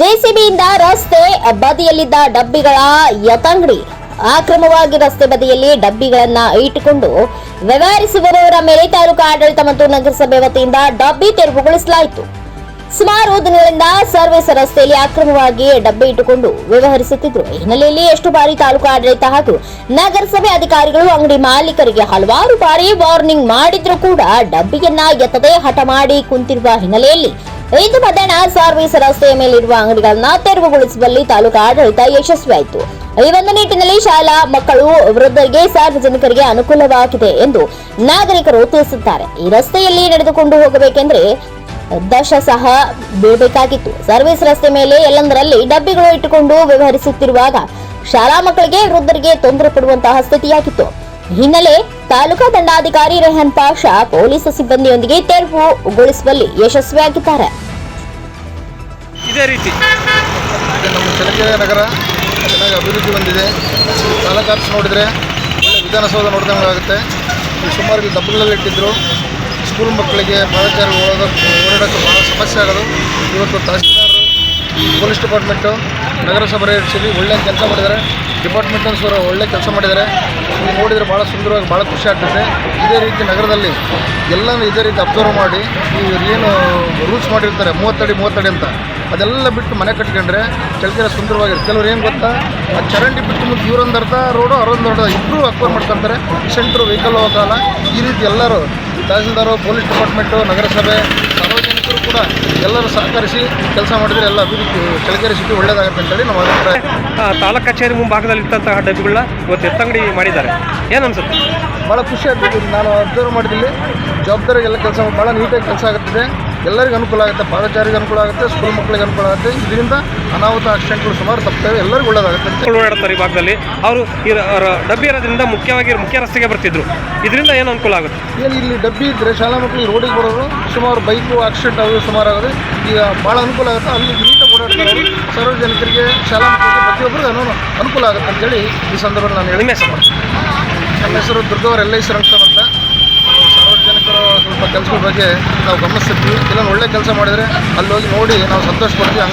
ಜೆಸಿಬಿಯಿಂದ ರಸ್ತೆ ಬದಿಯಲ್ಲಿದ್ದ ಡಬ್ಬಿಗಳ ಯತಂಗಡಿ. ಅಕ್ರಮವಾಗಿ ರಸ್ತೆ ಬದಿಯಲ್ಲಿ ಡಬ್ಬಿಗಳನ್ನ ಇಟ್ಟುಕೊಂಡು ವ್ಯವಹರಿಸುವವರ ಮೇಲೆ ತಾಲೂಕು ಆಡಳಿತ ಮತ್ತು ನಗರಸಭೆ ವತಿಯಿಂದ ಡಬ್ಬಿ ತೆರವುಗೊಳಿಸಲಾಯಿತು. ಸುಮಾರು ದಿನಗಳಿಂದ ಸರ್ವಿಸ್ ರಸ್ತೆಯಲ್ಲಿ ಅಕ್ರಮವಾಗಿ ಡಬ್ಬಿ ಇಟ್ಟುಕೊಂಡು ವ್ಯವಹರಿಸುತ್ತಿದ್ದರು. ಈ ಹಿನ್ನೆಲೆಯಲ್ಲಿ ಎಷ್ಟು ಬಾರಿ ತಾಲೂಕು ಆಡಳಿತ ಹಾಗೂ ನಗರಸಭೆ ಅಧಿಕಾರಿಗಳು ಅಂಗಡಿ ಮಾಲೀಕರಿಗೆ ಹಲವಾರು ಬಾರಿ ವಾರ್ನಿಂಗ್ ಮಾಡಿದ್ರೂ ಕೂಡ ಡಬ್ಬಿಯನ್ನ ಎತ್ತದೇ ಹಠ ಮಾಡಿ ಕುಂತಿರುವ ಹಿನ್ನೆಲೆಯಲ್ಲಿ ಇಂದು ಮಧ್ಯಾಹ್ನ ಸರ್ವಿಸ್ ರಸ್ತೆಯ ಮೇಲಿರುವ ಅಂಗಡಿಗಳನ್ನ ತೆರವುಗೊಳಿಸುವಲ್ಲಿ ತಾಲೂಕು ಆಡಳಿತ ಯಶಸ್ವಿಯಾಯಿತು. ಈ ಒಂದು ನಿಟ್ಟಿನಲ್ಲಿ ಶಾಲಾ ಮಕ್ಕಳು ವೃದ್ಧರಿಗೆ, ಸಾರ್ವಜನಿಕರಿಗೆ ಅನುಕೂಲವಾಗಿದೆ ಎಂದು ನಾಗರಿಕರು ತಿಳಿಸುತ್ತಾರೆ ಈ ರಸ್ತೆಯಲ್ಲಿ ನಡೆದುಕೊಂಡು ಹೋಗಬೇಕೆಂದ್ರೆ ದಶ ಸಹ ಬೀಳಬೇಕಾಗಿತ್ತು ಸರ್ವಿಸ್ ರಸ್ತೆ ಮೇಲೆ ಎಲ್ಲಂದರಲ್ಲಿ ಡಬ್ಬಿಗಳು ಇಟ್ಟುಕೊಂಡು ವ್ಯವಹರಿಸುತ್ತಿರುವಾಗ ಶಾಲಾ ಮಕ್ಕಳಿಗೆ, ವೃದ್ಧರಿಗೆ ತೊಂದರೆ ಪಡುವಂತಹ ಸ್ಥಿತಿಯಾಗಿತ್ತು. ಹಿನ್ನೆಲೆ ತಾಲೂಕಾ ದಂಡಾಧಿಕಾರಿ ರೆಹನ್ ಪಾಷಾ ಪೊಲೀಸ್ ಸಿಬ್ಬಂದಿಯೊಂದಿಗೆ ತೆರವುಗೊಳಿಸುವಲ್ಲಿ ಯಶಸ್ವಿಯಾಗಿದ್ದಾರೆ. ಇದೇ ರೀತಿ. ನಮ್ಮ ಚಳ್ಳಕೆರೆ ನಗರ ಚೆನ್ನಾಗಿ ಅಭಿವೃದ್ಧಿ ಹೊಂದಿದೆ. ತಾಲೂಕು ಆಫೀಸ್ ನೋಡಿದರೆ ಒಳ್ಳೆ ವಿಧಾನಸೌಧ ನೋಡಿದಂಗೆ ಆಗುತ್ತೆ ಈ ಸುಮಾರು ಇಲ್ಲಿ ಡಬ್ಬುಗಳಲ್ಲಿ ಇಟ್ಟಿದ್ದರು ಸ್ಕೂಲ್ ಮಕ್ಕಳಿಗೆ ಪಾದಚಾರಿ ಓಡೋದಕ್ಕೆ ಓಡಾಡೋಕ್ಕೆ ಭಾಳ ಸಮಸ್ಯೆ ಆಗೋದು. ಇವತ್ತು ತಹಸೀಲ್ದಾರರು ಪೊಲೀಸ್ ಡಿಪಾರ್ಟ್ಮೆಂಟು, ನಗರಸಭೆ ಸೇರಿ ಒಳ್ಳೆ ಕೆಲಸ ಮಾಡಿದ್ದಾರೆ. ಡಿಪಾರ್ಟ್ಮೆಂಟನ್ನು ಅವರು ಒಳ್ಳೆ ಕೆಲಸ ಮಾಡಿದ್ದಾರೆ. ನೋಡಿದರೆ ಭಾಳ ಸುಂದರವಾಗಿ ಭಾಳ ಖುಷಿ ಆಗ್ತದೆ. ಇದೇ ರೀತಿ ನಗರದಲ್ಲಿ ಎಲ್ಲನೂ ಇದೇ ರೀತಿ ಅಬ್ಸರ್ವ್ ಮಾಡಿ ಏನು ರೂಲ್ಸ್ ಮಾಡಿರ್ತಾರೆ ಮೂವತ್ತಡಿ ಮೂವತ್ತಡಿ ಅಂತ. ಅದೆಲ್ಲ ಬಿಟ್ಟು ಮನೆ ಕಟ್ಕೊಂಡ್ರೆ ಕೆಲಸ ಸುಂದರವಾಗಿರುತ್ತೆ ಕೆಲವ್ರು ಏನು ಗೊತ್ತಾ? ಆ ಚರಂಡಿ ಬಿಟ್ಟು ಮುಂದೆ ಇವರೊಂದು ಅರ್ಧ ರೋಡು ಅವರೊಂದು ಅರ್ಧ ಇಬ್ಬರು ಅಕ್ವರ್ ಮಾಡ್ಕೊತಾರೆ. ಸೆಂಟ್ರು, ವೆಹಿಕಲ್ ಹೋಗಲ್ಲ. ಈ ರೀತಿ ಎಲ್ಲರೂ ತಹಸೀಲ್ದಾರು, ಪೊಲೀಸ್ ಡಿಪಾರ್ಟ್ಮೆಂಟು, ನಗರಸಭೆ ಸಾರ್ವಜನಿಕರು ಕೂಡ ಎಲ್ಲರೂ ಸಹಕರಿಸಿ ಕೆಲಸ ಮಾಡಿದರೆ ಎಲ್ಲ ಅಭಿವೃದ್ಧಿ ಚಳ್ಳಕೆರೆ ಸಿಟಿ ಒಳ್ಳೇದಾಗುತ್ತೆ ಅಂತೇಳಿ ನಾವು ಅಭಿಪ್ರಾಯ. ತಾಲೂಕು ಕಚೇರಿ ಮುಂಭಾಗದಲ್ಲಿ ಇಟ್ಟಂತಹ ಡಬ್ಬಿಗಳನ್ನ ಇವತ್ತು ಎತ್ತಂಗಡಿ ಮಾಡಿದ್ದಾರೆ. ಏನು ಅನ್ಸುತ್ತೆ? ಭಾಳ ಖುಷಿ ಆಗ್ತದೆ. ನಾನು ಅಬ್ಸರ್ವ್ ಮಾಡಿದಲ್ಲಿ ಜವಾಬ್ದಾರಿಗೆಲ್ಲ ಕೆಲಸ ಭಾಳ ನೀಟಾಗಿ ಕೆಲಸ ಆಗುತ್ತದೆ. ಎಲ್ಲರಿಗೂ ಅನುಕೂಲ ಆಗುತ್ತೆ ಪಾದಚಾರಿಗೆ ಅನುಕೂಲ ಆಗುತ್ತೆ ಸ್ಕೂಲ್ ಮಕ್ಕಳಿಗೆ ಅನುಕೂಲ ಆಗುತ್ತೆ. ಇದರಿಂದ ಅನಾಹುತ ಆಕ್ಸಿಡೆಂಟ್ಗಳು ಸುಮಾರು ತಪ್ಪುತ್ತವೆ ಎಲ್ಲರಿಗೂ ಒಳ್ಳೆಯದಾಗುತ್ತೆ ಓಡಾಡ್ತಾರೆ ಈ ಭಾಗದಲ್ಲಿ. ಅವರು ಈ ಡಬ್ಬಿ ಇರೋದ್ರಿಂದ ಮುಖ್ಯವಾಗಿ ಮುಖ್ಯ ರಸ್ತೆಗೆ ಬರ್ತಿದ್ರು. ಇದರಿಂದ ಏನು ಅನುಕೂಲ ಆಗುತ್ತೆ? ಏನು ಇಲ್ಲಿ ಡಬ್ಬಿ ಇದ್ದರೆ ಶಾಲಾ ಮಕ್ಕಳು ರೋಡಿಗೆ ಬರೋರು ಸುಮಾರು ಬೈಕು ಆಕ್ಸಿಡೆಂಟ್ ಆಗೋದು ಸುಮಾರು ಆಗೋದು. ಈಗ ಭಾಳ ಅನುಕೂಲ ಆಗುತ್ತೆ. ಅಲ್ಲಿ ನೀಟಾಗಿ ಓಡಾಡ್ತಾರೆ ಸಾರ್ವಜನಿಕರಿಗೆ ಶಾಲಾ ಮಕ್ಕಳಿಗೆ ಪ್ರತಿಯೊಬ್ಬರಿಗೂ ಅನು ಅನುಕೂಲ ಆಗುತ್ತೆ ಅಂತೇಳಿ ಈ ಸಂದರ್ಭದಲ್ಲಿ ನಾನು ಹೇಳಿ ನಿಮ್ಮ ಹೆಸರು? ನಮ್ಮ ಹೆಸರು ದುರ್ಗವರ್ ಎಲ್ ಐ ಅಂತ. ಸ್ವಲ್ಪ ಬಗ್ಗೆ ನಾವು ಗಮನಿಸ್ತಿರ್ತೀವಿ ಇಲ್ಲ ಒಳ್ಳೆ ಕೆಲಸ ಮಾಡಿದರೆ ಅಲ್ಲಿ ಹೋಗಿ ನೋಡಿ ನಾವು ಸಂತೋಷ ಪಡ್ತೀವಿ